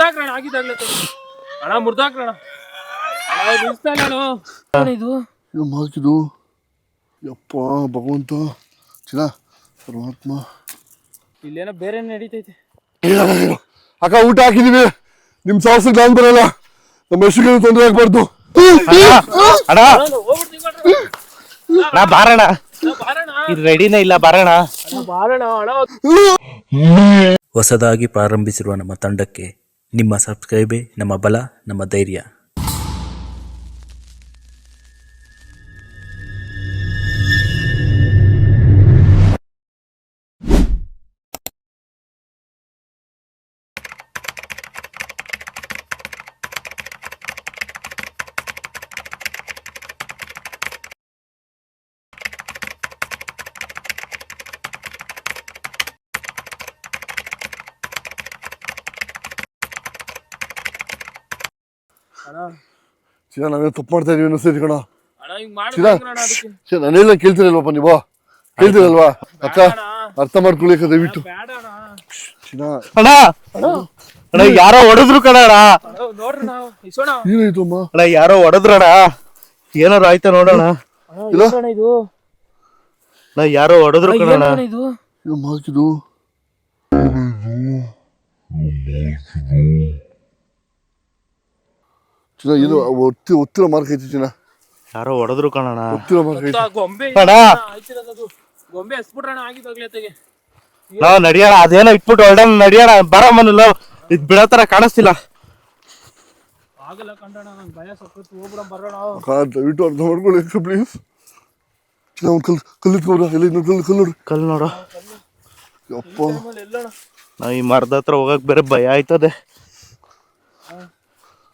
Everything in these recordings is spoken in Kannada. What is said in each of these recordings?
ಮುರ್ದಾಕ್ರಣ ಆಗಿದ್ದಾಗ್ಲೇ ಅಣ್ಣ ಮುರ್ದಾಕ್ರಣ. ನಿಲ್ಸ್ತಾ ಇಲ್ಲ ಇದು? ಇದು? ಮಾಕಿದು ಯಪ್ಪ ಭಗವಂತ. ಚಿನ್ನ ಪರಮಾತ್ಮ. ಇಲ್ಲೇನೋ ಬೇರೆ ನಡೀತೈತೆ. ಅಕ್ಕ ಊಟ ಹಾಕಿದೀವಿ. ನಿಮ್ ಸಾಹಸ ನಾನು ಬರಲ್ಲ. ನಮ್ಮ ಹೆಸರು ತೊಂದರೆ ಆಗ್ಬಾರ್ದು. ಅಣ್ಣ. ನಾ ಬಾರಣ ಇದು ರೆಡಿನೇ ಇಲ್ಲ ಬಾರಣ ಅಣ್ಣ. ಹೊಸದಾಗಿ ಪ್ರಾರಂಭಿಸಿರುವ ನಮ್ಮ ತಂಡಕ್ಕೆ ನಿಮ್ಮ ಸಬ್ಸ್ಕ್ರೈಬೇ ನಮ್ಮ ಬಲ ನಮ್ಮ ಧೈರ್ಯ. ಚಿನ್ನ ನಾವೇ ತಪ್ಪು ಮಾಡ್ತಾ ಇದೀವಿ ಅನ್ನಿಸ್ತೈತಿ ಕಣ ಅದಕ್ಕೆ. ಚಿನ್ನ ನಾನೆಲ್ಲ ಕೇಳ್ತಿರಲ್ವಪ್ಪ ನೀವು? ಕೇಳ್ತಿರಲ್ವಾ? ಅಕ್ಕ ಅರ್ಥ ಮಾಡ್ಕೊಳ್ಳಿ ದಯವಿಟ್ಟು. ಬೇಡ ಅಣ್ಣ. ಅಣ್ಣ ಅಣ್ಣ ಯಾರೋ ಹೊಡೆದ್ರು ಕಣ ಅಣ್ಣ ಅಣ್ಣ, ನೋಡ್ರಿ ನಾವು. ಇಸೋಣ. ಏನಾಯ್ತು ಅಮ್ಮ ಅಣ್ಣ ಯಾರೋ ಹೊಡೆದ್ರಣ ಏನಾರು ಆಯ್ತಾ ನೋಡೋಣ. ಇಲ್ಲ? ಅಣ್ಣ ಇದು. ನಾ ಯಾರೋ ಹೊಡೆದ್ರು ಕಣ ಇದು. ಇದು ಇದು ಮಾಕಿದು ಚಿನ್ನ ಇದು ಒತ್ತಿ ಒತ್ತಿರೋ ಮಾರ್ಕ್ ಐತಿ ಚಿನ್ನ ಯಾರೋ ಹೊಡೆದ್ರು ಕಾಣೋಣ ಒತ್ತಿರೋ ಮಾರ್ಕ್ ಐತಿ. ಗೊಂಬೆ ಅಣ್ಣ. ಆಯ್ತಿರೋದು ಗೊಂಬೆ ಹಸ್ಬಿಟ್ರಣ ಆಗಿದ್ದಾಗ್ಲೇ ನಾವು ನಡಿಯೋಣ ಅದೇನೋ ಇಟ್ಬಿಟ್ಟು ಹೊರಡ ನಡಿಯೋಣ ಮನಿಲ್ಲ ಇದ್ ಬಿಡೋ ತರ ಕಾಣಿಸ್ತಿಲ್ಲ. ಆಗಲ್ಲ ಕಂಡಣ ನಂಗೆ ಭಯ ಸಕ್ಕತ್ತು ಹೋಗ್ಬಿಡ ಬರೋಣ. ದಯವಿಟ್ಟು ಅರ್ಥ ಮಾಡ್ಕೊಳ್ಳಿ ಪ್ಲೀಸ್ ಚಿನ್ನ ಒಂದು ಕಲ್ಲು ಕಲ್ಲಿತ್ಕೊಬ್ರ ಇಲ್ಲ ಇನ್ನೊಂದು ಕಲ್ಲು ಕಲ್ಲು ನೋಡ್ರಿ ಕಲ್ ನೋಡು. ಯಪ್ಪ. ನಾವು ಈ ಮರದ ಹತ್ರ ಹೋಗಕ್ಕೆ ಬೇರೆ ಭಯ ಆಯ್ತದೆ.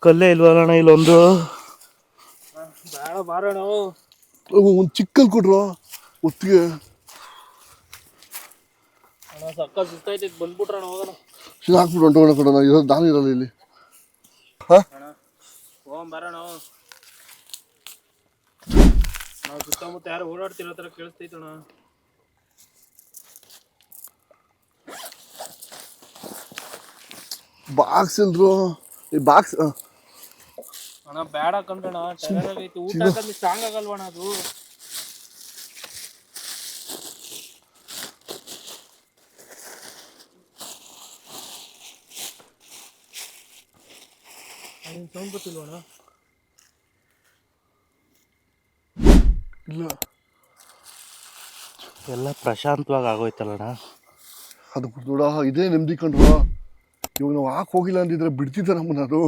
ಕಲ್ಲೇ ಇಲ್ವಲ್ಲಣ್ಣ ಇಲ್ಲೊಂದು? ಬೇಡ ಬಾರೋಣ ಒಂದು ಚಿಕ್ಕಲ್ ಕೊಡ್ರೋ? ಒತ್ತಿಗೆ. ಅಣ್ಣ ಸಕ್ಕ ಸುಸ್ತೈತೆ ಬಂದ್ಬಿಟ್ರಣ ಹೋಗೋಣ. ಚಿನ್ನ ಹಾಕ್ಬಿಟ್ಟು ಹೊಂಟೋಣ ಕೊಡೋಣ ಇರೋದು ದಾನ ಇರಲ್ಲ ಇಲ್ಲಿ. ಹಾ? ಹೋಗಂ ಬರೋಣ ನಾವು ಸುತ್ತಮುತ್ತ ಯಾರು ಓಡಾಡ್ತಿರೋ ಥರ ಅಣ್ಣ. ಬಾಕ್ಸ್ ಎಲ್ರು ಈ ಬಾಕ್ಸ್ ಅಣ್ಣ ಬೇಡ ಕಂಡಣ ಟೈರ್ ಆಗೈತಿ. ಊಟ ಹಾಕಂದ್ರೆ ಸ್ಟ್ರಾಂಗ್ ಆಗಲ್ವಣ ಅದು. ಸೌಂಡ್ ಗೊತ್ತಿಲ್ವಣ ಇಲ್ಲ. ಎಲ್ಲ ಪ್ರಶಾಂತವಾಗಿ ಆಗೋಯ್ತಲ್ಲಣ್ಣ ಅದು ನೋಡ ಇದೇ ನೆಮ್ಮದಿ ಕಂಡ್ರು ಇವಾಗ ನಾವು ಹಾಕಿ ಹೋಗಿಲ್ಲ ಅಂದಿದ್ರೆ ಬಿಡ್ತಿದ್ದ ನಮ್ಮನ್ನ ಅದು.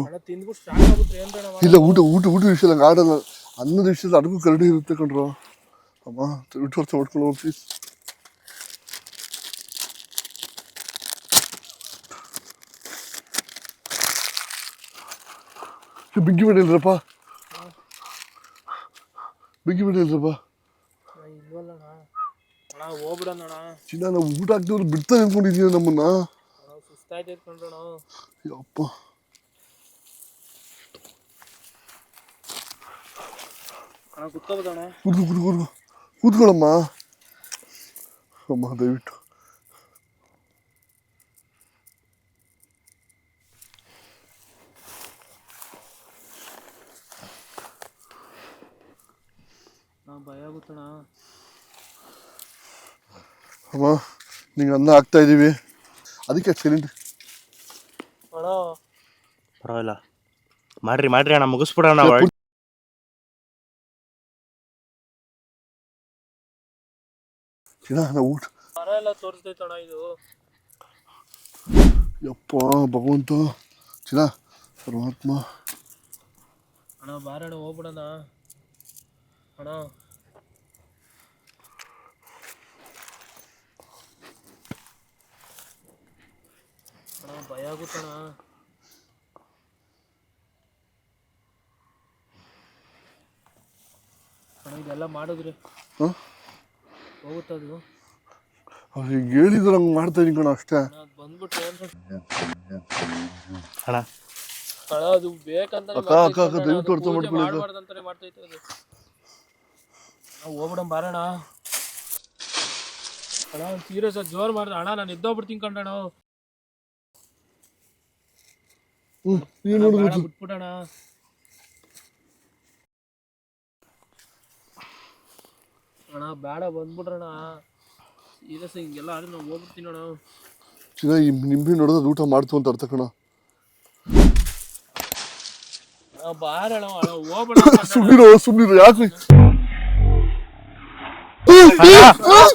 ಇಲ್ಲ ಊಟ ಊಟ ಊಟ ವಿಷಯ ಆಡಲ್ಲ. ಅನ್ನದ ವಿಷಯದ ಅಡುಗು ಕರಡಿ ಇರುತ್ತೆ ಕಣ್ರು. ಅಮ್ಮ ದಯವಿಟ್ಟು ಅರ್ಥ ಮಾಡ್ಕೊಳ್ಳೋ ಪ್ಲೀಸ್ ಬಿಗ್ಗಿ ಬಿಡಿಲ್ರಪ್ಪ ಬಿಗ್ಗಿ ಬಿಡಿಲ್ರಪ್ಪ ಚಿನ್ನ ನಾವು ಊಟ ಹಾಕ್ದವ್ರು ಬಿಡ್ತಾ ನಿಂತ್ಕೊಂಡಿದ್ದೀವಿ ನಮ್ಮನ್ನ. ಅಣ್ಣ ಸುಸ್ತಾಯ್ತೈತೆ ಕಂಡ್ರಣ ಯಪ್ಪ ಅಣ್ಣ ಕುತ್ಕೋಬೋದಣ್ಣ ಕೂತ್ಕೊ ಕೂತ್ಕೊ ಕೂತ್ಕೊ ಕೂತ್ಕೊಳ್ಳಮ್ಮ ಅಮ್ಮ ದಯವಿಟ್ಟು ನಾ ಭಯ ಆಗುತ್ತಣ್ಣ ಅಮ್ಮ ನಿಂಗೆ ಅನ್ನ ಹಾಕ್ತಾ ಇದ್ದೀವಿ ಅದಕ್ಕೆ ಸಿಲಿಂಡ್ರ್ ಅಣ್ಣ ಪರವಾಗಿಲ್ಲ. ಮಾಡ್ರಿ ಮಾಡ್ರಿ ಅಣ್ಣ ಮುಗಿಸ್ಬಿಡೋಣ ನಾವು ಊಟ. ಮರ ಎಲ್ಲ ತೋರಿಸ್ತೈತಣ್ಣ ಇದು. ಯಪ್ಪ ಭಗವಂತ. ಚಿನ್ನ ಪರಮಾತ್ಮ. ಅಣ್ಣ ಬಾರಣ್ಣ ಹೋಗ್ಬಿಡಣ. ಅಣ್ಣ. ಭಯ ಆಗುತ್ತಣ ಅಣ್ಣ ಇದೆಲ್ಲ ಮಾಡಿದ್ರೆ ಹಾಂ? ಹೋಗುತ್ತದು. ಹೇಳಿದ್ರು ಹಂಗ ಹಂಗೆ ಮಾಡ್ತಾ ಇದೀನಿ ಕಣ ಅಷ್ಟೇ. ಬಂದ್ಬಿಟ್ಟು ಅಣ್ಣ. ಅಣ್ಣ ಅದು ಬೇಕಂತ ಅಕ್ಕ, ಅಕ್ಕ, ಅಕ್ಕ, ದಯವಿಟ್ಟು ಅರ್ಥ ಮಾಡ್ಕೊಳ್ಳಿ ಅಕ್ಕ. ಮಾಡ್ಬಾರ್ದಂತಾನೆ ಮಾಡ್ತೈತೆ ಅದು. ನಾವು ಹೋಗ್ಬಿಡಂ ಬಾರಣ ಅಣ್ಣ ಸೀರಿಯಸ್ ಜೋರ್ ಮಾಡ್ದ. ಅಣ್ಣ ನಾನು ಎದ್ದೋಗ್ಬಿಡ್ತೀನಿ ಕಂಡಣ ಹ್ಮ್ ಏನ್ ಬೇಡ ನೋಡಿದ್ರು ಬಿಟ್ಬಿಡೋಣ ಅಣ್ಣ ಬೇಡ ಬಂದ್ಬಿಡ್ರಣ ಸೀರಿಯಸ್ ಹಿಂಗೆಲ್ಲ ಆದ್ರೆ ನಾವು ಹೋಗ್ಬಿಡ್ತೀನಿ ಅಣ್ಣ ಚಿನ್ನ ಈ ನಿಂಬೆ ನೋಡಿದ್ರೆ ಊಟ ಮಾಡ್ತು ಅಂತ ಅರ್ಥ ಕಣ ಅಣ್ಣ ಬಾರಣ ಅಣ್ಣ ಹೋಗ್ಬೇಡ ಸುಮ್ಮನಿರೋ ಸುಮ್ಮನಿರೋ ಯಾಕೆ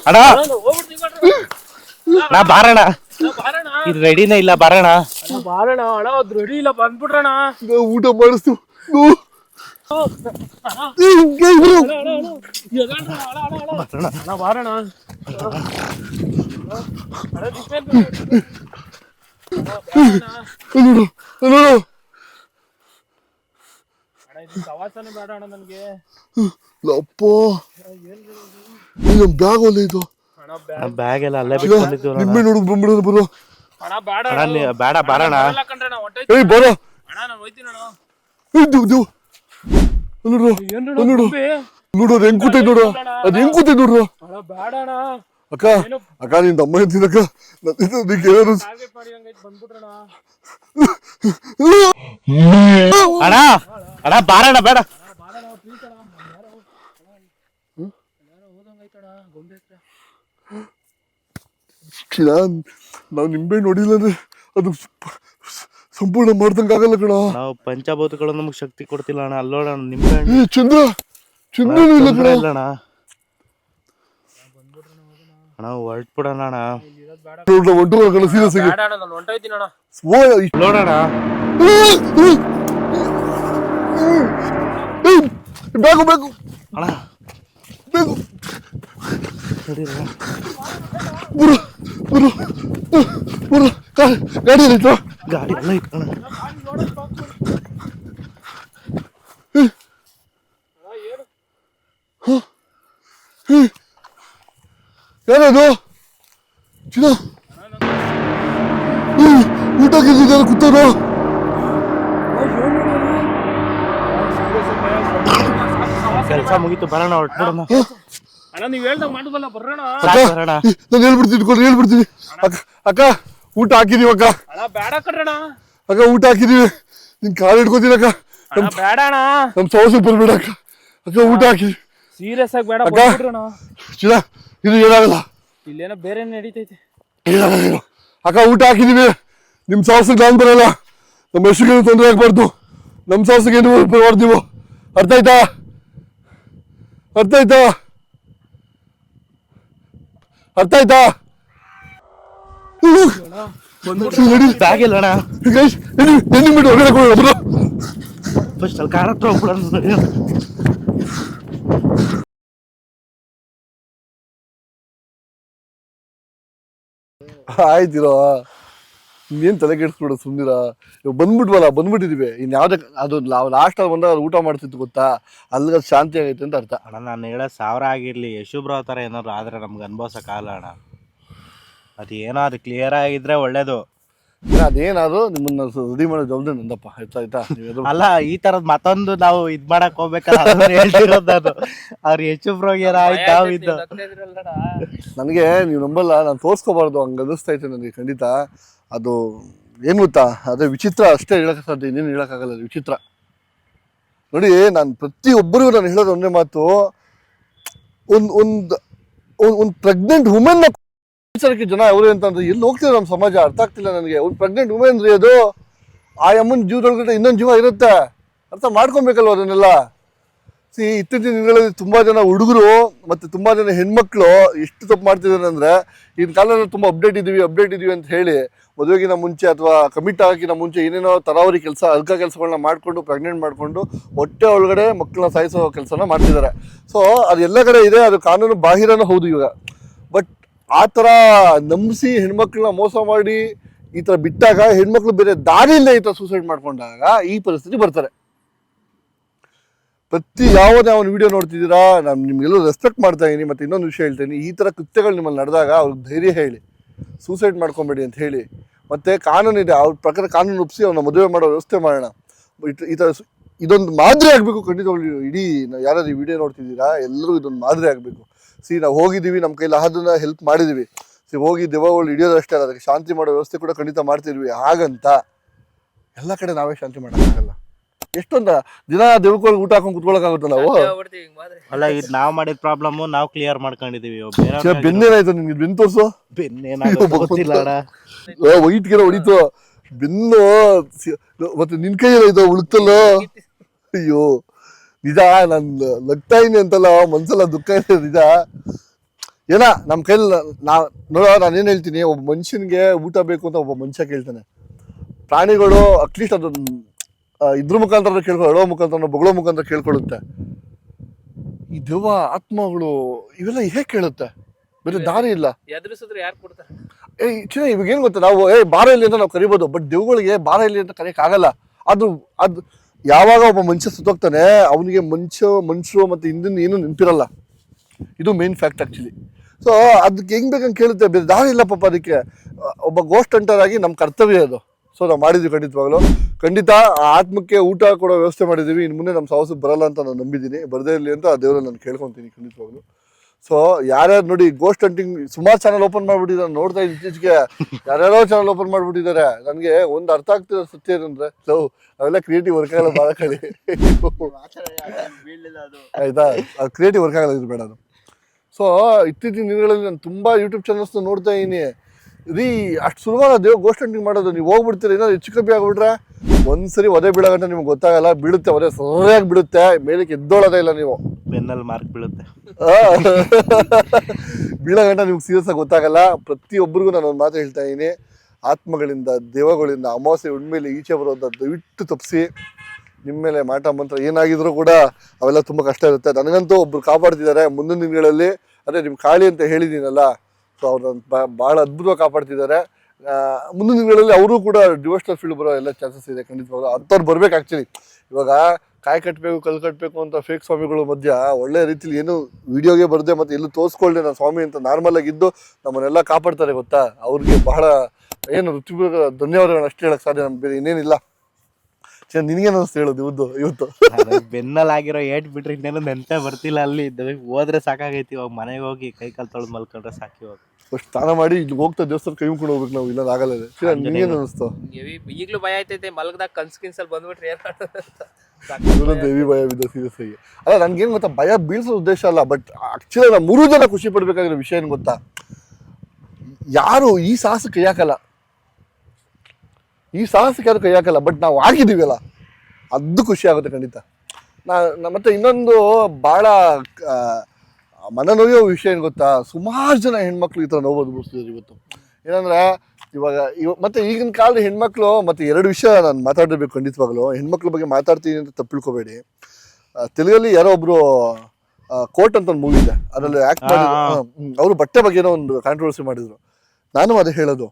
ಅಣ್ಣ ಹೋಗ್ಬಿಡ್ತೀನಿ ಕಣ್ರೀ. ನಾ ಬಾರಣ ಅಣ್ಣ, ಬಾರಣ ಇದು ರೆಡಿನೇ ಇಲ್ಲ ಬಾರಣ ಬಾರಣ ಅಣ್ಣ ಅದು ರೆಡಿ ಇಲ್ಲ ಬಂದ್ಬಿಡ್ರಣ ಊಟ ಮಾಡಿಸ್ತು. ಅಣ್ಣ ಬಾರಣ ನೋಡು ನೋಡು. ಸವಾಸನೆ ಬೇಡ ಅಣ್ಣ ನನಗೆ. ಅಪ್ಪ. ನಮ್ಮ ಬ್ಯಾಗ್ ಒಲ್ಲ ಇದು. ಬ್ಯಾಗ್. ಎಲ್ಲ ಅಲ್ಲೇ ಬಿಟ್ಕೊಂಡಿದ್ದೀವಿ ಅಣ್ಣ. ನಿಂಬೆ ನೋಡು ಬಂದ್ಬಿಡೋದು ಬರೋ ಅಣ್ಣ ಬೇಡ ಅಣ್ಣ ಅಣ್ಣ. ನೀ- ಬೇಡ ಬಾರಣ ಬರಲ್ಲ ಕಣ್ರೀ ಅಣ್ಣ ಹೊಂಟೋಯ್ತು ಏಯ್ ಬರೋ. ಅಣ್ಣ ನಾನು ಹೋಯ್ತೀನಿ ಅಣ್ಣ. ನೋಡು ನೋಡು ನೋಡು. ಅದು ಹೆಂಗ್ ಕೂತೈತೆ ನೋಡು. ಅದು ಹೆಂಗ್ ಕೂತೈತೆ ನೋಡು. ಅಣ್ಣ ಬೇಡ ಅಣ್ಣ. ಅಕ್ಕ ಅಕ್ಕ ನಿನ್ ತಮ್ಮ ಇದ್ದೀನಕ್ಕ ನಿಂಗೆ ಏನಾದ್ರು ಟಾರ್ಗೆಟ್ ಮಾಡಿ ಹಂಗೈತೆ ಬಂದ್ಬಿಟ್ರಣ ಅಣ್ಣ. ಅಣ್ಣ ಬಾರಣ ಬೇಡ. ಅಣ್ಣ, ಯಾರೋ ಹೋದಂಗೈತಣ ಗೊಂಬೆ ಹತ್ರ ಕ್ಷೀಣ ನಾವು ನಿಂಬೆ ನೋಡಿಲ್ಲ ಅಂದ್ರೆ ಅದು ಸಂಪೂರ್ಣ ಮಾಡ್ದಂಗ ಆಗಲ್ಲ ಕಣ ನಾವು ಪಂಚಭೂತಗಳು ನಮಗೆ ಶಕ್ತಿ ಕೊಡ್ತಿಲ್ಲ ಅಣ್ಣ ಅಲ್ಲೋಣ ನಿಂಬೆ ಹಣ್ಣು ಏ ಚಂದ್ರ ಚಂದ್ರನೂ ಇಲ್ಲ ಕಣ ಇಲ್ಲ ಅಣ್ಣ ಅಣ್ಣ ಹೊರಟ್ಬಿಡೋಣ ಅಣ್ಣ ಇರೋದ್ ಬೇಡ ನೋಡ್ಲ ಹೊಂಟು ಕಣ ಸೀರಿಯಸ್ ಆಗಿ ಓ ಇಷ್ಟ್- ನೋಡೋಣ ಏಯ್, ಬೇಕು ಬೇಕು ಅಣ್ಣ ಬೇಕು ನಡೀರಿ ಅಣ್ಣ. ಬರು ಬರು ಬರು ಗಾಡಿ ಗಾಡಿ ಆಯ್ತು ಗಾಡಿ ಎಲ್ಲ ಇಟ್ಕೋಣ ಯಾರದು ಚಿನ್ನ ಮುಗೀತು ಬರೋಣ ಹೊರಟ್ಬಿಡೋಣ ಅಣ್ಣ ನೀವ್ ಹೇಳ್ದಂಗ್ ಮಾಡುದಲ್ಲ ಬರ್ರಣ ಸಾಕು ಬರೋಣ. ನಾನು ಹೇಳ್ಬಿಡ್ತೀನಿ ಕೊಡ್ರಿ ಹೇಳ್ಬಿಡ್ತೀನಿ. ಅಕ್ಕ ಅಕ್ಕ ಊಟ ಹಾಕಿದೀವಿ ಅಕ್ಕ. ಅಣ್ಣ ಬೇಡ ಕಣ್ರಣ ಅಕ್ಕ ಊಟ ಹಾಕಿದೀವಿ. ನಿನ್ ಕಾಲು ಹಿಡ್ಕೋತೀನಿ ಅಕ್ಕ. ಅಣ್ಣ ಬೇಡ ಅಣ್ಣ. ನಮ್ ಸವಸ ಬರ್ಬೇಡ ಅಕ್ಕ. ಅಕ್ಕ ಊಟ ಹಾಕಿ. ಸೀರಿಯಸ್ ಆಗಿ ಬೇಡ ಅಕ್ಕ. ಬಂದ್ಬಿಡ್ರಣ ಚಿನ್ನ ಇದು ಏನಾಗಲ್ಲ. ಇಲ್ಲೇನೋ ಬೇರೆ ನಡೀತೈತೆ. ಏನಾಗಲ್ಲ ಏನು. ಅಕ್ಕ ಊಟ ಹಾಕಿದೀವಿ. ನಿಮ್ ಸಾಹಸಕ್ಕೆ ನಾನು ಬರಲ್ಲ. ನಮ್ಮ ಹೆಸರು ತೊಂದರೆ ಆಗ್ಬಾರ್ದು. ನಮ್ಮ ಸಾಹಸಕ್ಕೆ ಏನು ಬರಬಾರ್ದು ನೀವು ಅರ್ಥ ಆಯ್ತಾ? ಅರ್ಥ ಆಯ್ತಾ? ಅರ್ಥ ಆಯ್ತಾ? ಎಣ್ಣೆ ಬಿಟ್ಟು ಹೊರಗಡೆ ಫಸ್ಟ್ ಅಲ್ಲಿ ಕಾರ್ ಹತ್ರ ಹೋಗ್ಬಿಡೋಣ. ಆಯ್ತಿರೋ ಇನ್ನೇನು ತಲೆ ಕೆಡಿಸ್ಬಿಡು ಸುಮ್ಮನಿರ ಇವಾಗ ಬಂದ್ಬಿಟ್ವಲ್ಲ ಬಂದ್ಬಿಟ್ಟಿದೀವಿ. ಇನ್ನು ಯಾವ್ದೇ ಅದು ನಾವು ಲಾಸ್ಟ್ ಅಲ್ಲಿ ಬಂದಾಗ ಊಟ ಮಾಡ್ತಿತ್ತು ಗೊತ್ತಾ? ಅಲ್ಲಿಗೆ ಅದು ಶಾಂತಿ ಆಗೈತೆ ಅಂತ ಅರ್ಥ. ಅಣ್ಣ ನಾನು ಹೇಳೋ ಸಾವಿರ ಆಗಿರ್ಲಿ ಯಶುಬ್ರ ಥರ ಏನಾದ್ರು ಆದ್ರೆ ನಮ್ಗೆ ಅನ್ಭವ್ಸಕ್ಕಾಗಲ್ಲ ಅಣ್ಣ. ಅದು ಏನೋ ಅದು ಕ್ಲಿಯರ್ ಆಗಿದ್ರೆ ಒಳ್ಳೇದು. ಅದೇನಾದ್ರು ನಿಮ್ಮನ್ನ ರೆಡಿ ಮಾಡೋ ಜವಾಬ್ದಾರಿ ನಂದಪ್ಪ. ಆಯ್ತಾ ಆಯ್ತಾ? ಅಲ್ಲ ಈ ತರದ್ ಮತ್ತೊಂದು ನಾವು ಇದ್ ಮಾಡಕ್ ಹೋಗ್ಬೇಕಲ್ಲ ಅದನ್ನ ಹೇಳ್ತಿರೋದು ನಾನು. ಅವ್ರ ಹೆಚ್ಚು ಪ್ರೋಗ್ಯರ ಆಯ್ತು ಇದ್ದು ನನಗೆ ನೀವು ನಂಬಲ್ಲ ನಾನು ತೋರಿಸ್ಕೋಬಾರ್ದು ಹಂಗೆ ಇತ್ತು ನನಗೆ ಖಂಡಿತ. ಅದು ಏನು ಗೊತ್ತಾ? ಅದೇ ವಿಚಿತ್ರ ಅಷ್ಟೇ ಹೇಳಕ್ಕೆ ಸಾಧ್ಯ, ಇನ್ನೇನು ಹೇಳೋಕ್ಕಾಗಲ್ಲ, ವಿಚಿತ್ರ. ನೋಡಿ, ನಾನು ಪ್ರತಿಯೊಬ್ಬರಿಗೂ ನಾನು ಹೇಳೋದು ಒಂದೇ ಮಾತು. ಒಂದು ಒಂದು ಒಂದು ಪ್ರೆಗ್ನೆಂಟ್ ವುಮೆನ್ನ ವಿಚಾರಕ್ಕೆ ಜನ ಅವರು ಅಂತಂದ್ರೆ ಎಲ್ಲಿ ಹೋಗ್ತಿದೆ ನಮ್ಮ ಸಮಾಜ, ಅರ್ಥ ಆಗ್ತಿಲ್ಲ ನನಗೆ. ಒಂದು ಪ್ರೆಗ್ನೆಂಟ್ ವುಮೆನ್ ರೀ ಅದು ಆ ಅಮ್ಮನ ಜೀವದೊಳಗಡೆ ಇನ್ನೊಂದು ಜೀವ ಇರುತ್ತೆ. ಅರ್ಥ ಮಾಡ್ಕೊಬೇಕಲ್ವ ಅದನ್ನೆಲ್ಲ? ಸಿ, ಇತ್ತೀಚಿನ ದಿನಗಳಲ್ಲಿ ತುಂಬಾ ಜನ ಹುಡುಗರು ಮತ್ತೆ ತುಂಬಾ ಜನ ಹೆಣ್ಮಕ್ಳು ಎಷ್ಟು ತಪ್ಪು ಮಾಡ್ತಿದ್ದಾರೆ ಅಂದ್ರೆ, ಈಗಿನ ಕಾಲದಲ್ಲಿ ತುಂಬಾ ಅಪ್ಡೇಟ್ ಇದೀವಿ ಅಪ್ಡೇಟ್ ಇದೀವಿ ಅಂತ ಹೇಳಿ ಮದುವೆಗಿನ ಮುಂಚೆ ಅಥವಾ ಕಮಿಟ್ ಆಗೋಕ್ಕಿಂತ ಮುಂಚೆ ಏನೇನೋ ತರಾವರಿ ಕೆಲಸ, ಅಲ್ಕ ಕೆಲಸಗಳನ್ನ ಮಾಡಿಕೊಂಡು ಪ್ರೆಗ್ನೆಂಟ್ ಮಾಡಿಕೊಂಡು ಹೊಟ್ಟೆ ಒಳಗಡೆ ಮಕ್ಕಳನ್ನ ಸಾಯಿಸೋ ಕೆಲಸನ ಮಾಡ್ತಿದ್ದಾರೆ. ಸೊ ಅದು ಎಲ್ಲ ಕಡೆ ಇದೆ, ಅದು ಕಾನೂನು ಬಾಹಿರನೂ ಹೌದು ಇವಾಗ. ಬಟ್ ಆ ಥರ ನಂಬಿಸಿ ಹೆಣ್ಮಕ್ಳನ್ನ ಮೋಸ ಮಾಡಿ ಈ ಥರ ಬಿಟ್ಟಾಗ, ಹೆಣ್ಮಕ್ಳು ಬೇರೆ ದಾರಿ ಇಲ್ಲ ಈ ಥರ ಸೂಸೈಡ್ ಮಾಡ್ಕೊಂಡಾಗ ಈ ಪರಿಸ್ಥಿತಿ ಬರ್ತಾರೆ ಪ್ರತಿ ಯಾವುದೇ ಅವನ ವಿಡಿಯೋ ನೋಡ್ತಿದ್ದೀರಾ, ನಾನು ನಿಮಗೆಲ್ಲೂ ರೆಸ್ಪೆಕ್ಟ್ ಮಾಡ್ತಾ ಇದ್ದೀನಿ ಮತ್ತು ಇನ್ನೊಂದು ವಿಷಯ ಹೇಳ್ತೀನಿ. ಈ ಥರ ಕೃತ್ಯಗಳು ನಿಮ್ಮಲ್ಲಿ ನಡೆದಾಗ ಅವ್ರಿಗೆ ಧೈರ್ಯ ಹೇಳಿ. ಸೂಸೈಡ್ ಮಾಡ್ಕೊಬೇಡಿ ಅಂತ ಹೇಳಿ. ಮತ್ತು ಕಾನೂನಿದೆ ಅವ್ರ ಪ್ರಕಾರ ಕಾನೂನು ಒಪ್ಪಿಸಿ ಅವನ್ನ ಮದುವೆ ಮಾಡೋ ವ್ಯವಸ್ಥೆ ಮಾಡೋಣ. ಈ ಥರ ಇದೊಂದು ಮಾದರಿ ಆಗಬೇಕು ಖಂಡಿತವಾಗಿ ಇಡೀ ಯಾರಾದ್ರು ಈ ವಿಡಿಯೋ ನೋಡ್ತಿದ್ದೀರಾ ಎಲ್ಲರೂ ಇದೊಂದು ಮಾದರಿ ಆಗಬೇಕು. ಸಿ, ನಾವು ಹೋಗಿದ್ದೀವಿ ನಮ್ಮ ಕೈಲಿ ಅದನ್ನ ಹೆಲ್ಪ್ ಮಾಡಿದ್ದೀವಿ. ಸಿ, ಹೋಗಿ ದೆವ್ವಗಳು ಹಿಡಿಯೋದು ಅಷ್ಟೇ ಅಲ್ಲ, ಅದಕ್ಕೆ ಶಾಂತಿ ಮಾಡೋ ವ್ಯವಸ್ಥೆ ಕೂಡ ಖಂಡಿತ ಮಾಡ್ತಿದ್ವಿ. ಹಾಗಂತ ಎಲ್ಲ ಕಡೆ ನಾವೇ ಶಾಂತಿ ಮಾಡೋಕ್ಕಾಗಲ್ಲ ಎಷ್ಟೊಂದ ದಿನ ದೇವಕ್ಕೆ ಊಟ ಹಾಕೊಂಡು ಕುತ್ಕೊಳಕ್ಕಾಗುತ್ತೆ ನಾವು? ಅಲ್ಲ ಇದು ನಾವ್ ಮಾಡಿದ ಪ್ರಾಬ್ಲಮ್ ನಾವ್ ಕ್ಲಿಯರ್ ಮಾಡ್ಕೊಂಡಿದೀವಿ. ಛೆ, ಬೆನ್ನೇನಾಯ್ತು ನಿಮ್ಗೆ ಬೆನ್ ತೋರ್ಸು. ಬೆನ್ನೇನಾ ಗೊತ್ತಿಲ್ಲ ಅಣ್ಣ ವೈಟ್ ಗಿರ ಹೊಡಿತು. ಬೆನ್ನು ಸಿ- ಮತ್ತೆ ನಿನ್ ಕೈಯಲ್ಲ ಇದು ಉಳುಕ್ತಲ್ಲ ಅಯ್ಯೋ ನಿಜ ನನ್ ನಗ್ತಾ ಇನ್ನಿ ಅಂತಲ್ಲ ಮನ್ಸಲ್ಲ ದುಃಖ ಇದೆ ನಿಜ. ಏನ ನಮ್ ಕೈಲಿ ನಾ ನೋಡ ನಾನು ಏನ್ ಹೇಳ್ತೀನಿ ಒಬ್ಬ ಮನುಷ್ಯನ್ಗೆ ಊಟ ಬೇಕು ಅಂತ ಒಬ್ಬ ಮನುಷ್ಯ ಕೇಳ್ತಾನೆ. ಪ್ರಾಣಿಗಳು ಅಟ್ಲೀಸ್ಟ್ ಅದು ಆ, ಇದ್ರ ಮುಖಾಂತರ ಕೇಳ್ಕೊ ಹೇಳೋ ಮುಖಾಂತರ ಬೊಗಳೋ ಮುಖಾಂತರ ಕೇಳ್ಕೊಳ್ಳುತ್ತೆ. ಈ ದೆವ್ವ ಆತ್ಮಗಳು ಇವೆಲ್ಲ ಹೇಗೆ ಕೇಳುತ್ತೆ? ಬೇರೆ ದಾರಿ ಇಲ್ಲ. ಎದುರಿಸಿದ್ರೆ ಯಾರು ಕೊಡ್ತಾರೆ? ಏ ಚಿನ್ನ ಇವಾಗ ಏನು ಗೊತ್ತಾ? ನಾವು ಏ ಬಾರ ಇಲ್ಲಿ ಅಂತ ನಾವು ಕರಿಬೋದು ಬಟ್ ದೇವ್ಗಳಿಗೆ ಬಾರ ಇಲ್ಲಿ ಅಂತ ಕರೆಯಕ್ ಆಗಲ್ಲ ಅದು ಅದು ಯಾವಾಗ ಒಬ್ಬ ಮನುಷ್ಯ ಸುತ್ತೋಗ್ತಾನೆ ಅವನಿಗೆ ಮನುಷ್ಯ ಮನುಷ್ಯರು ಮತ್ತೆ ಹಿಂದಿನ ಏನು ನೆನಪಿರಲ್ಲ. ಇದು ಮೇನ್ ಫ್ಯಾಕ್ಟ್ ಆ್ಯಕ್ಚುಲಿ ಸೊ ಅದಕ್ಕೆ ಹೆಂಗ್ ಬೇಕಂತ ಕೇಳುತ್ತೆ? ಬೇರೆ ದಾರಿ ಇಲ್ಲ ಪಾಪ ಅದಕ್ಕೆ. ಒಬ್ಬ ಗೋಸ್ಟ್ ಹಂಟರ್ ಆಗಿ ನಮ್ಮ ಕರ್ತವ್ಯ ಅದು. ಸೊ ನಾವು ಮಾಡಿದ್ವಿ ಖಂಡಿತವಾಗ್ಲು. ಖಂಡಿತ ಆತ್ಮಕ್ಕೆ ಊಟ ಕೊಡೋ ವ್ಯವಸ್ಥೆ ಮಾಡಿದ್ದೀವಿ ಇನ್ನು ಮುಂದೆ ನಮ್ಮ ಸಾಹಸ ಬರಲ್ಲ ಅಂತ ನಾನು ನಂಬಿದ್ದೀನಿ. ಬರದೇ ಇರಲಿ ಅಂತ ಆ ದೇವರಲ್ಲಿ ನಾನು ಕೇಳ್ಕೊತೀನಿ ಖಂಡಿತವಾಗ್ಲು. ಸೊ ಯಾರ್ಯಾರು ನೋಡಿ ಗೋಸ್ಟ್ ಹಂಟಿಂಗ್ ಸುಮಾರು ಚಾನಲ್ ಓಪನ್ ಮಾಡ್ಬಿಟ್ಟಿದ್ದಾರೆ ನೋಡ್ತಾ ಇದ್ದೀನಿ ಇತ್ತೀಚೆಗೆ. ಯಾರ್ಯಾರೋ ಚಾನಲ್ ಓಪನ್ ಮಾಡ್ಬಿಟ್ಟಿದ್ದಾರೆ. ನನಗೆ ಒಂದು ಅರ್ಥ ಆಗ್ತಿರೋ ಸತ್ಯ ಏನಂದ್ರೆ, ಲವ್ ಅವೆಲ್ಲ ಕ್ರಿಯೇಟಿವ್ ವರ್ಕ್ ಆಗಲ್ಲ ಭಾಳ ಕಡೆ. ಆಯ್ತಾ? ಅದು ಕ್ರಿಯೇಟಿವ್ ವರ್ಕ್ ಆಗಲ್ಲ ಇದು ಬೇಡ ಅದು. ಸೊ ಇತ್ತೀಚಿನ ದಿನಗಳಲ್ಲಿ ನಾನು ತುಂಬ ಯೂಟ್ಯೂಬ್ ಚಾನಲ್ಸ್ನ ನೋಡ್ತಾ ಇದೀನಿ ರೀ ಅಷ್ಟು ಸುಲಭ ದೇವ್ ಗೋಸ್ಟ್ ಹಂಟಿಂಗ್ ಮಾಡೋದು. ನೀವು ಹೋಗ್ಬಿಡ್ತೀರಿ ಏನಾದ್ರು ಹೆಚ್ಚು ಕಮ್ಮಿ ಆಗ್ಬಿಟ್ರೆ ಒಂದ್ಸರಿ ಒದೆ ಬಿಡಗಂಟ ನಿಮ್ಗೆ ಗೊತ್ತಾಗಲ್ಲ ಬೀಳುತ್ತೆ ಒದೆ ಸರಿಯಾಗಿ ಬಿಡುತ್ತೆ ಮೇಲಕ್ಕೆ ಎದ್ದೋಳೋದೇ ಇಲ್ಲ ನೀವು. ಬೆನ್ನಲ್ಲಿ ಮಾರ್ಕ್ ಬೀಳುತ್ತೆ. ಬೀಳಗಂಟ ನಿಮ್ಗೆ ಸೀರಿಯಸ್ ಆಗಿ ಗೊತ್ತಾಗಲ್ಲ ಪ್ರತಿಯೊಬ್ಬರಿಗೂ ನಾನು ಒಂದು ಮಾತು ಹೇಳ್ತಾ ಇದ್ದೀನಿ ಆತ್ಮಗಳಿಂದ ದೇವಗಳಿಂದ ಅಮಾವಾಸ್ಯೆ ಉಣ್ಮೇಲೆ ಈಚೆ ಬರೋದ ದಯವಿಟ್ಟು ತಪ್ಪಿಸಿ ನಿಮ್ಮ ಮೇಲೆ ಮಾಟ ಮಂತ್ರ ಏನಾಗಿದ್ರು ಕೂಡ ಅವೆಲ್ಲ ತುಂಬ ಕಷ್ಟ ಇರುತ್ತೆ. ನನಗಂತೂ ಒಬ್ರು ಕಾಪಾಡ್ತಿದ್ದಾರೆ ಮುಂದಿನ ದಿನಗಳಲ್ಲಿ. ಅದೇ ನಿಮ್ಮ ಕಾಳಿ ಅಂತ ಹೇಳಿದ್ದೀನಲ್ಲ ಸೊ ಅವ್ರನ್ನ ಭಾಳ ಅದ್ಭುತವಾಗಿ ಕಾಪಾಡ್ತಿದ್ದಾರೆ. ಮುಂದಿನ ದಿನಗಳಲ್ಲಿ ಅವರು ಕೂಡ ಡಿವೋಷನಲ್ ಫೀಲ್ಡ್ ಬರೋ ಎಲ್ಲ ಚಾನ್ಸಸ್ ಇದೆ ಖಂಡಿತವಾಗ್ಲೂ. ಅಂಥವ್ರು ಬರಬೇಕು ಆ್ಯಕ್ಚುಲಿ ಇವಾಗ ಕಾಯಿ ಕಟ್ಟಬೇಕು ಕಲ್ಲು ಕಟ್ಟಬೇಕು ಅಂತ ಫೇಕ್ ಸ್ವಾಮಿಗಳು ಮಧ್ಯ ಒಳ್ಳೆ ರೀತಿಲಿ ಏನು ವಿಡಿಯೋಗೆ ಬರದೆ ಮತ್ತೆ ಎಲ್ಲೂ ತೋರಿಸ್ಕೊಳ್ಳದೆ ನಾನು ಸ್ವಾಮಿ ಅಂತ ನಾರ್ಮಲ್ ಆಗಿದ್ದು ನಮ್ಮನ್ನೆಲ್ಲ ಕಾಪಾಡ್ತಾರೆ ಗೊತ್ತಾ? ಅವ್ರಿಗೆ ಬಹಳ ಏನು ಋತುಪೂರ್ವಕ ಧನ್ಯವಾದಗಳನ್ನ ಅಷ್ಟೇ ಹೇಳಕ್ ಸಾಧ್ಯ ನಮ್ಗೆ ಬೇರೆ ಇನ್ನೇನಿಲ್ಲ. ನಿನಗೇನು ಅನಿಸ್ತು ಹೇಳೋದು ಇವತ್ತು ಇವತ್ತು? ಬೆನ್ನಲ್ಲಾಗಿರೋ ಬೆನ್ನಲ್ಲಿ ಆಗಿರೋ ಏಟ್ ಬಿಟ್ರೆ ಇನ್ನೇನು ನೆನ್ಪೇ ಬರ್ತಿಲ್ಲ ಅಲ್ಲಿ. ಇದ್ದಾವೆ ಹೋದ್ರೆ ಸಾಕಾಗೈತಿ ಇವಾಗ ಮನೆಗೆ ಹೋಗಿ ಕೈ ಕಾಲು ತೊಳೆದು ಮಲ್ಕೊಂಡ್ರೆ ಸಾಕಿ ಇವಾಗ. ಫಸ್ಟ್ ಸ್ನಾನ ಮಾಡಿ ಇಲ್ಲಿ ಹೋಗ್ತಾ ದೇವಸ್ಥಾನ ಕೈ ಮುಕೊಂಡು ಹೋಗ್ಬೇಕು ನಾವು ಇಲ್ಲ ಆಗಲ್ಲ ನಿನಗೇನು ಅನಿಸ್ತು? ಈಗಲೂ ಭಯ ಆಯ್ತೈತೆ ಮಲಗದಾಗ ಕನ್ಸ್ ಕಿನ್ಸಲ್ಲಿ ಬಂದ್ಬಿಟ್ರೆ ಏನು ದೇವಿ ಹೆವಿ ಭಯ ಬಿದ್ದ ಸೀರಿಯಸ್ ಆಗಿ. ಅಲ್ಲ ನನ್ಗೇನು ಗೊತ್ತಾ ಭಯ ಬೀಳ್ಸೋ ಉದ್ದೇಶ ಅಲ್ಲ ಬಟ್ ಆಕ್ಚುಲಿ ನಾವು ಮೂರು ಜನ ಖುಷಿ ಪಡ್ಬೇಕಾಗಿರೋ ವಿಷಯ ಏನು ಗೊತ್ತಾ? ಯಾರು ಈ ಸಾಹಸ ಕೈ ಹಾಕಲ್ಲ. ಈ ಸಾಹಸಕ್ಕೆ ಯಾರು ಕೈ ಹಾಕಲ್ಲ ಬಟ್ ನಾವು ಆಗಿದ್ದೀವಲ್ಲ ಅದು ಖುಷಿ ಆಗುತ್ತೆ ಖಂಡಿತ. ನಾ ಮತ್ತೆ ಇನ್ನೊಂದು ಭಾಳ ಮನನೋಯೋ ವಿಷಯ ಏನು ಗೊತ್ತಾ? ಸುಮಾರು ಜನ ಹೆಣ್ಮಕ್ಳು ಈ ಥರ ನೋವು ಅನುಭವಿಸ್ತಿದ್ರು ಇವತ್ತು. ಏನಂದ್ರೆ ಇವಾಗ ಇವ ಮತ್ತೆ ಈಗಿನ ಕಾಲದ ಹೆಣ್ಮಕ್ಳು ಮತ್ತೆ ಎರಡು ವಿಷಯ ನಾನು ಮಾತಾಡಬೇಕು ಖಂಡಿತವಾಗ್ಲು. ಹೆಣ್ಮಕ್ಳ ಬಗ್ಗೆ ಮಾತಾಡ್ತೀನಿ ಅಂತ ತಪ್ಪು ತಿಳ್ಕೊಬೇಡಿ ತೆಲುಗಲ್ಲಿ ಯಾರೋ ಒಬ್ರು ಕೋರ್ಟ್ ಅಂತ ಒಂದು ಮೂವಿ ಇದೆ. ಅದರಲ್ಲಿ ಆಕ್ಟ್ ಮಾಡಿ ಆ, ಆ. ಅವರು ಬಟ್ಟೆ ಬಗ್ಗೆ ಏನೋ ಒಂದು ಕಾಂಟ್ರವರ್ಸಿ ಮಾಡಿದ್ರು. ನಾನು ಅದೇ ಹೇಳೋದು.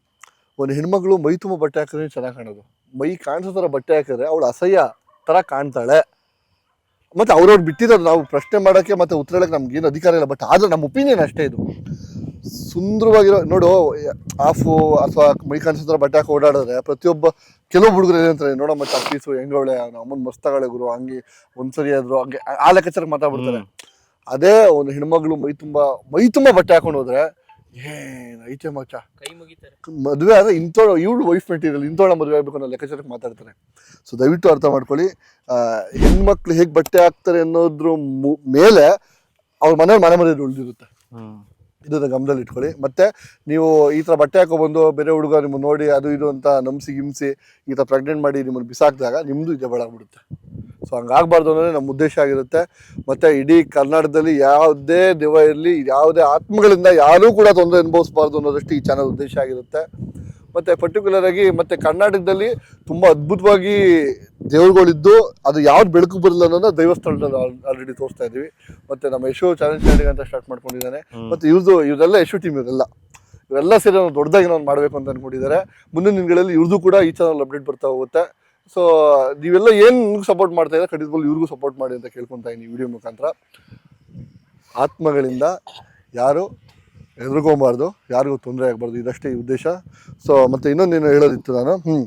ಒಂದು ಹೆಣ್ಮಗಳು ಮೈ ತುಂಬ ಬಟ್ಟೆ ಹಾಕಿದ್ರೆ ಚೆನ್ನಾಗಿ ಕಾಣೋದು. ಮೈ ಕಾಣಿಸೋ ಥರ ಬಟ್ಟೆ ಹಾಕಿದ್ರೆ ಅವಳು ಅಸಹ್ಯ ಥರ ಕಾಣ್ತಾಳೆ. ಮತ್ತೆ ಅವ್ರವ್ರು ಬಿಟ್ಟಿರೋದು ನಾವು ಪ್ರಶ್ನೆ ಮಾಡೋಕ್ಕೆ ಮತ್ತೆ ಉತ್ತರ ಹೇಳಕ್ಕೆ ನಮ್ಗೆ ಏನು ಅಧಿಕಾರ ಇಲ್ಲ ಬಟ್ ಆದ್ರೆ ನಮ್ಮ ಒಪಿನಿಯನ್ ಅಷ್ಟೇ ಇದು. ಸುಂದರವಾಗಿರೋ ನೋಡು ಆಫು ಅಥವಾ ಮೈ ಕಾಣಿಸೋ ಬಟ್ಟೆ ಹಾಕಿ ಓಡಾಡಿದ್ರೆ ಪ್ರತಿಯೊಬ್ಬ ಕೆಲವು ಹುಡುಗರು ಏನಂತಾರೆ ನೋಡಮ್ಮ ಚಪ್ಪೀಸು ಹೆಂಗೋಳೆ ಅಮ್ಮನ ಮಸ್ತಗಳೆ ಗುರು ಹಂಗೆ ಒಂದ್ಸರಿ ಆದ್ರು ಹಂಗೆ ಆ- ಆ ಲೆಕ್ಕಾಚಾರ ಮಾತಾಡ್ಬಿಡ್ತಾರೆ ಅದೇ ಒಂದು ಹೆಣ್ಮಗಳು ಮೈ ತುಂಬ ಮೈ ತುಂಬ ಬಟ್ಟೆ ಹಾಕೊಂಡು ಹೋದ್ರೆ ಏನ್ ಐತೆ ಮಚ್ಚ. ಕೈ ಮುಗಿತಾರೆ. ಮದುವೆ ಆದ್ರೆ ಇಂತ ಇವಳು ವೈಫ್ ಮೆಟೀರಿಯಲ್ ಇಂಥೋಳ ಮದುವೆ ಆಗಬೇಕು ಅನ್ನೋ ಲೆಕ್ಕಾಚಾರಕ್ಕೆ ಮಾತಾಡ್ತಾರೆ. ಸೊ ದಯವಿಟ್ಟು ಅರ್ಥ ಮಾಡ್ಕೊಳ್ಳಿ. ಆ, ಹೆಣ್ಮಕ್ಳು ಹೇಗೆ ಬಟ್ಟೆ ಹಾಕ್ತಾರೆ ಅನ್ನೋದ್ರ ಮೇಲೆ ಅವ್ರ ಮನೇಲಿ ಮನೆ ಮನೆಯಲ್ಲಿ ಉಳಿದಿರುತ್ತೆ. ಇದನ್ನ ಗಮನದಲ್ಲಿ ಇಟ್ಕೊಳ್ಳಿ. ಮತ್ತೆ ನೀವು ಈ ಥರ ಬಟ್ಟೆ ಹಾಕೊಬಂದು ಬೇರೆ ಹುಡುಗ ನಿಮ್ಮನ್ನು ನೋಡಿ ಅದು ಇದು ಅಂತ ನಂಬಿಸಿ ಹಿಂಸಿ ಈ ಥರ ಪ್ರೆಗ್ನೆಂಟ್ ಮಾಡಿ ನಿಮ್ಮನ್ನು ಬಿಸಾಕಿದಾಗ ನಿಮ್ಮದು ಇದೆ ಆಗ್ಬಿಡುತ್ತೆ. ಸೊ ಹಂಗಾಗಬಾರ್ದು ಅನ್ನೋದೇ ನಮ್ಮ ಉದ್ದೇಶ ಆಗಿರುತ್ತೆ. ಮತ್ತು ಇಡೀ ಕರ್ನಾಟಕದಲ್ಲಿ ಯಾವುದೇ ದೆವ್ವ ಇರಲಿ, ಯಾವುದೇ ಆತ್ಮಗಳಿಂದ ಯಾರೂ ಕೂಡ ತೊಂದರೆ ಅನುಭವಿಸಬಾರ್ದು ಅನ್ನೋದಷ್ಟು ಈ ಚಾನಲ್ ಉದ್ದೇಶ ಆಗಿರುತ್ತೆ. ಮತ್ತು ಪರ್ಟಿಕ್ಯುಲರ್ ಆಗಿ ಮತ್ತು ಕರ್ನಾಟಕದಲ್ಲಿ ತುಂಬ ಅದ್ಭುತವಾಗಿ ದೇವರುಗಳಿದ್ದು ಅದು ಯಾವ್ದು ಬೆಳಕು ಬರಲ್ಲ ಅನ್ನೋದನ್ನ ದೈವಸ್ಥಳದಲ್ಲಿ ಆಲ್ರೆಡಿ ತೋರಿಸ್ತಾ ಇದ್ದೀವಿ. ಮತ್ತು ನಮ್ಮ ಯಶೋ ಚಾಲೆಂಜ್ ಚಾಲೆಂಜ್ ಅಂತ ಸ್ಟಾರ್ಟ್ ಮಾಡ್ಕೊಂಡಿದ್ದಾನೆ. ಮತ್ತು ಇವ್ರದ್ದು ಇವರೆಲ್ಲ ಯಶು ಟೀಮ್ ಇವರೆಲ್ಲ. ಇವರೆಲ್ಲ ಸೇರಿ ನಾವು ದೊಡ್ಡದಾಗಿ ನಾವು ಮಾಡಬೇಕು ಅಂತ ಅನ್ಕೊಂಡಿದ್ದಾರೆ. ಮುಂದಿನ ದಿನಗಳಲ್ಲಿ ಇವ್ರದ್ದು ಕೂಡ ಈ ಚಾನಲ್ ಅಪ್ಡೇಟ್ ಬರ್ತಾ ಹೋಗುತ್ತೆ. ಸೊ ನೀವೆಲ್ಲ ಏನು ಸಪೋರ್ಟ್ ಮಾಡ್ತಾ ಇದ್ದಾರೆ ಖಂಡಿತವಾಗ್ಲೂ ಇವ್ರಿಗೂ ಸಪೋರ್ಟ್ ಮಾಡಿ ಅಂತ ಕೇಳ್ಕೊತಾ ಇದ್ದೀನಿ ವಿಡಿಯೋ ಮುಖಾಂತರ. ಆತ್ಮಗಳಿಂದ ಯಾರು ಹೆದರ್ಕೊಬಾರ್ದು ಯಾರಿಗೂ ತೊಂದರೆ ಆಗಬಾರ್ದು ಇದಷ್ಟೇ ಉದ್ದೇಶ. ಸೊ ಮತ್ತು ಇನ್ನೊಂದೇನು ಹೇಳೋದಿತ್ತು ನಾನು? ಹ್ಞೂ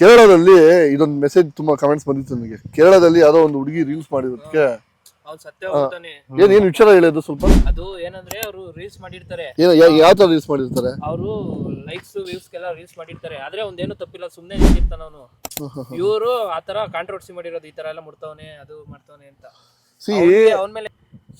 ಕೇರಳದಲ್ಲಿ ಇದೊಂದು ಮೆಸೇಜ್ ತುಂಬ ಕಮೆಂಟ್ಸ್ ಬಂದಿತ್ತು ನನಗೆ. ಕೇರಳದಲ್ಲಿ ಯಾವುದೋ ಒಂದು ಹುಡುಗಿ ರೀಲ್ಸ್ ಮಾಡಿರೋದಕ್ಕೆ ಏನ್ ಏನ್ ವಿಚಾರ ಹೇಳೋದು ಸ್ವಲ್ಪ? ಅದು ಏನಂದ್ರೆ ಅವರು ರೀಲ್ಸ್ ಮಾಡಿರ್ತಾರೆ. ಯಾವ ತರ ರೀಲ್ಸ್ ಮಾಡಿರ್ತಾರೆ? ಅವರು ಲೈಕ್ಸ್ ವ್ಯೂಸ್ ಎಲ್ಲ ರೀಲ್ಸ್ ಮಾಡಿರ್ತಾರೆ. ಆದ್ರೆ ಒಂದೇನು ತಪ್ಪಿಲ್ಲ ಸುಮ್ನೆ ನಿಂತಿರ್ತಾನ ಅವನು. ಇವರು ಆತರ ಕಾಂಟ್ರವರ್ಸಿ ಮಾಡಿರೋದು ಈ ತರ ಎಲ್ಲ ಮುಡ್ತಾವನೆ ಅದು ಮಾಡ್ತಾವನೆ ಅಂತ. ಸಿ ಅವನ ಮೇಲೆ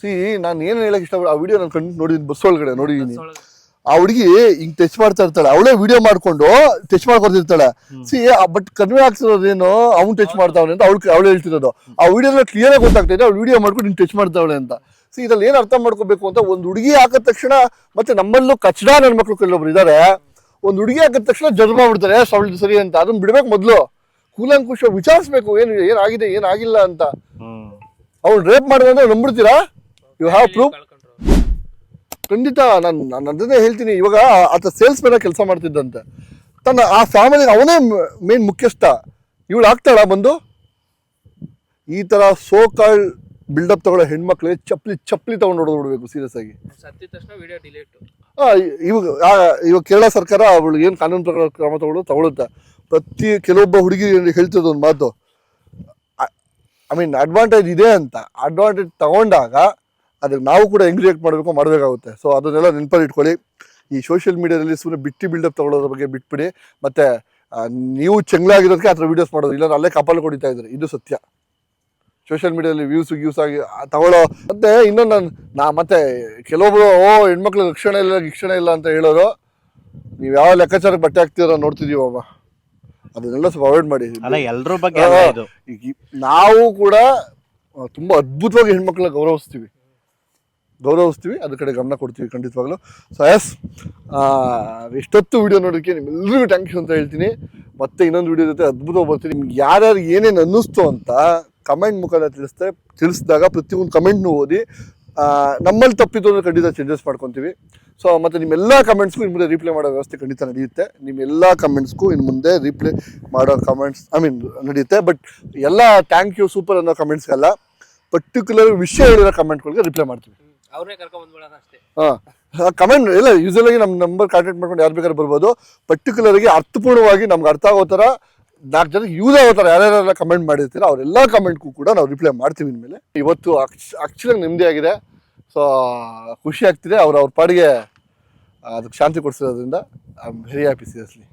ಸಿ ನಾನು ಏನು ಹೇಳಕ್ ಇಷ್ಟಪಡ ಆ ವಿಡಿಯೋ ನಾನು ಕಂಡು ನೋಡಿದ್ದೀನಿ ಬಸ್ ಒಳಗಡೆ ನೋಡಿದೀನಿ. ಒಳಗೆ ಆ ಹುಡುಗಿ ಹಿಂಗ್ ಟಚ್ ಮಾಡ್ತಾ ಇರ್ತಾಳೆ. ಅವಳೇ ವಿಡಿಯೋ ಮಾಡ್ಕೊಂಡು ಟಚ್ ಮಾಡ್ಕೊತಿರ್ತಾಳೆ. ಸಿ ಬಟ್ ಕಡಿಮೆ ಆಗ್ತಿರೋದೇನು ಅವ್ನು ಟಚ್ ಮಾಡ್ತಾವನೆ ಅಂತ ಅವಳು ಅವಳು ಹೇಳ್ತಿರೋದು. ಆ ವಿಡಿಯೋ ಕ್ಲಿಯರ್ ಆಗಿ ಗೊತ್ತಾಗ್ತಿದೆ ಅವ್ಳು ವಿಡಿಯೋ ಮಾಡ್ಕೊಂಡು ಹಿಂಗ್ ಟಚ್ ಮಾಡ್ತಾವಳೆ ಅಂತ. ಸಿ ಇದ್ರಲ್ಲಿ ಏನ್ ಅರ್ಥ ಮಾಡ್ಕೋಬೇಕು ಅಂತ ಒಂದು ಹುಡುಗಿ ಹಾಕಿದ ತಕ್ಷಣ ಮತ್ತೆ ನಮ್ಮಲ್ಲೂ ಕಚ್ಡ ನನ್ನ ಮಕ್ಳು ಕೆಲವೊಬ್ರು ಇದಾರೆ. ಒಂದು ಹುಡುಗಿ ಹಾಕಿದ ತಕ್ಷಣ ಜಡ್ಜ್ ಮಾಡ್ಬಿಡ್ತಾರೆ ಅವಳು ಸರಿ ಅಂತ. ಅದನ್ನ ಬಿಡ್ಬೇಕು ಮೊದಲು. ಕೂಲಂಕುಶ ವಿಚಾರಿಸ್ಬೇಕು ಏನು ಏನಾಗಿದೆ? ಏನಾಗಿಲ್ಲ ಅಂತ. ಅವ್ಳು ರೇಪ್ ಮಾಡಿದ್ರೆ ನಂಬಿಡ್ತೀರಾ ಯು ಹ್ಯಾವ್ ಪ್ರೂಫ್ ಖಂಡಿತ ನಾನು ನಾನು ಅದನ್ನೇ ಹೇಳ್ತೀನಿ. ಇವಾಗ ಆತ ಸೇಲ್ಸ್ ಮ್ಯಾನ್ ಕೆಲಸ ಮಾಡ್ತಿದ್ದಂತೆ. ತನ್ನ ಆ ಫ್ಯಾಮಿಲಿ ಅವನೇ ಮೇನ್ ಮುಖ್ಯಸ್ಥ. ಇವಳು ಆಗ್ತಾಳ ಬಂದು? ಈ ಥರ ಸೋ ಕಾಲ್ ಬಿಲ್ಡಪ್ ತಗೊಳ್ಳೋ ಹೆಣ್ಮಕ್ಳಿಗೆ ಚಪ್ಪಲಿ ಚಪ್ಪಲಿ ತಗೊಂಡು ಹೊಡೆದ್ಬಿಡ್ಬೇಕು ಸೀರಿಯಸ್ ಆಗಿ. ಸತ್ತಿದ ತಕ್ಷಣ ವಿಡಿಯೋ ಡಿಲೀಟ್ ಆ, ಇವಾಗ ಇವಾಗ ಕೇರಳ ಸರ್ಕಾರ ಅವಳಿಗೆ ಏನು ಕಾನೂನು ಪ್ರಕಾರ ಕ್ರಮ ತಗೊಳ್ಳೋ ತಗೊಳುತ್ತೆ. ಪ್ರತಿ ಕೆಲವೊಬ್ಬ ಹುಡುಗಿ ಹೇಳ್ತಿದ್ದು ಒಂದು ಮಾತು? ಐ ಮೀನ್ ಅಡ್ವಾಂಟೇಜ್ ಇದೆ ಅಂತ. ಅಡ್ವಾಂಟೇಜ್ ತಗೊಂಡಾಗ ಅದಕ್ಕೆ ನಾವು ಕೂಡ ಹೆಂಗ್ ರಿಯಾಕ್ಟ್ ಮಾಡಬೇಕು ಮಾಡಬೇಕಾಗುತ್ತೆ. ಸೊ ಅದನ್ನೆಲ್ಲ ನೆನಪಲ್ಲಿ ಇಟ್ಕೊಳ್ಳಿ. ಈ ಸೋಷಿಯಲ್ ಮೀಡಿಯಾದಲ್ಲಿ ಸುಮ್ಮನೆ ಬಿಟ್ಟಿ ಬಿಲ್ಡಪ್ ತಗೊಳ್ಳೋದ್ರ ಬಗ್ಗೆ ಬಿಟ್ಬಿಡಿ. ಮತ್ತೆ ನೀವು ಚೆಂಗ್ಲಾಗಿರೋದಕ್ಕೆ ಆ ಥರ ವೀಡಿಯೋಸ್ ಮಾಡೋದು. ಇಲ್ಲ ಅಲ್ಲೇ ಕಪಾಲು ಕೊಡಿತಾ ಇದ್ದಾರೆ ಇದು ಸತ್ಯ. ಸೋಷಿಯಲ್ ಮೀಡಿಯಾದಲ್ಲಿ ವ್ಯೂಸ್ ವ್ಯೂಸ್ ಆಗಿ ತಗೊಳ್ಳೋ. ಮತ್ತೆ ಇನ್ನೊಂದು ನಾನು ನಾ ಮತ್ತೆ ಕೆಲವೊಬ್ರು ಓ ಹೆಣ್ಮಕ್ಳು ರಕ್ಷಣೆ ಇಲ್ಲ ಗಿಕ್ಷಣೆ ಇಲ್ಲ ಅಂತ ಹೇಳೋರು ನೀವು ಯಾವ ಲೆಕ್ಕಾಚಾರಕ್ಕೆ ಬಟ್ಟೆ ಹಾಕ್ತೀರೋ ನೋಡ್ತಿದೀವಮ್ಮ ಅದನ್ನೆಲ್ಲ ಸ್ವಲ್ಪ ಅವಾಯ್ಡ್ ಮಾಡಿ. ಬಗ್ಗೆ ನಾವು ಕೂಡ ತುಂಬಾ ಅದ್ಭುತವಾಗಿ ಹೆಣ್ಮಕ್ಳನ್ನ ಗೌರವಿಸ್ತೀವಿ. ಗೌರವಿಸ್ತೀವಿ. ಅದ್ರ ಕಡೆ ಗಮನ ಕೊಡ್ತೀವಿ ಖಂಡಿತವಾಗ್ಲೂ. ಸೊ ಎಸ್ ಎಷ್ಟೊತ್ತು ವಿಡಿಯೋ ನೋಡೋಕ್ಕೆ ನಿಮ್ಮೆಲ್ಲರಿಗೂ ಥ್ಯಾಂಕ್ ಯು ಅಂತ ಹೇಳ್ತೀನಿ. ಮತ್ತೆ ಇನ್ನೊಂದು ವಿಡಿಯೋ ಜೊತೆ ಅದ್ಭುತವಾಗಿ ಬರ್ತೀನಿ. ನಿಮ್ಗೆ ಯಾರ್ಯಾರು ಏನೇನು ಅನ್ನಿಸ್ತು ಅಂತ ಕಮೆಂಟ್ ಮುಖಾಂತರ ತಿಳಿಸ್ತೆ ತಿಳಿಸಿದಾಗ ಪ್ರತಿಯೊಂದು ಕಮೆಂಟ್ನು ಓದಿ ನಮ್ಮಲ್ಲಿ ತಪ್ಪಿದ್ದು ಅಂದ್ರೆ ಖಂಡಿತ ಚೇಂಜಸ್ ಮಾಡ್ಕೊತೀವಿ. ಸೊ ಮತ್ತು ನಿಮ್ಮೆಲ್ಲ ಕಮೆಂಟ್ಸ್ಗೂ ಇನ್ನು ಮುಂದೆ ರಿಪ್ಲೈ ಮಾಡೋ ವ್ಯವಸ್ಥೆ ಖಂಡಿತ ನಡೆಯುತ್ತೆ. ನಿಮ್ಮೆಲ್ಲ ಕಮೆಂಟ್ಸ್ಗೂ ಇನ್ನು ಮುಂದೆ ರಿಪ್ಲೈ ಮಾಡೋ ಕಮೆಂಟ್ಸ್ ಐ ಮೀನ್ ನಡೆಯುತ್ತೆ. ಬಟ್ ಎಲ್ಲ ಥ್ಯಾಂಕ್ ಯು ಸೂಪರ್ ಅನ್ನೋ ಕಮೆಂಟ್ಸ್ಗೆಲ್ಲ ಪರ್ಟಿಕ್ಯುಲರ್ ವಿಷಯ ಹೇಳಿರೋ ಕಮೆಂಟ್ಗಳಿಗೆ ರಿಪ್ಲೈ ಮಾಡ್ತೀವಿ. ಅವ್ರನ್ನೇ ಕರ್ಕೊಂಡ್ ಅಷ್ಟೇ. ಕಮೆಂಟ್ ಇಲ್ಲ ಯೂಸಲ್ ಆಗಿ ನಮ್ಮ ನಂಬರ್ ಕಾಂಟ್ಯಾಕ್ಟ್ ಮಾಡ್ಕೊಂಡು ಯಾರು ಬೇಕಾದ್ರೆ ಬರ್ಬೋದು. ಪರ್ಟಿಕ್ಯುಲರ್ ಆಗಿ ಅರ್ಥಪೂರ್ಣವಾಗಿ ನಮ್ಗೆ ಅರ್ಥ ಆಗೋ ಥರ ನಾಲ್ಕು ಜನಕ್ಕೆ ಯೂಸ್ ಆಗೋ ಥರ ಯಾರ್ಯಾರೆಲ್ಲ ಕಮೆಂಟ್ ಮಾಡಿರ್ತೀರ ಅವರೆಲ್ಲ ಕಮೆಂಟ್ಗೂ ಕೂಡ ನಾವು ರಿಪ್ಲೈ ಮಾಡ್ತೀವಿ ಇನ್ಮೇಲೆ. ಇವತ್ತು ಆಕ್ಚುಲಿ ನೆಮ್ಮದಿ ಆಗಿದೆ. ಸೊ ಖುಷಿ ಆಗ್ತಿದೆ. ಅವ್ರು ಅವ್ರ ಪಾಡಿಗೆ ಅದಕ್ಕೆ ಶಾಂತಿ ಕೊಡಿಸಿರೋದ್ರಿಂದ I am very happy seriously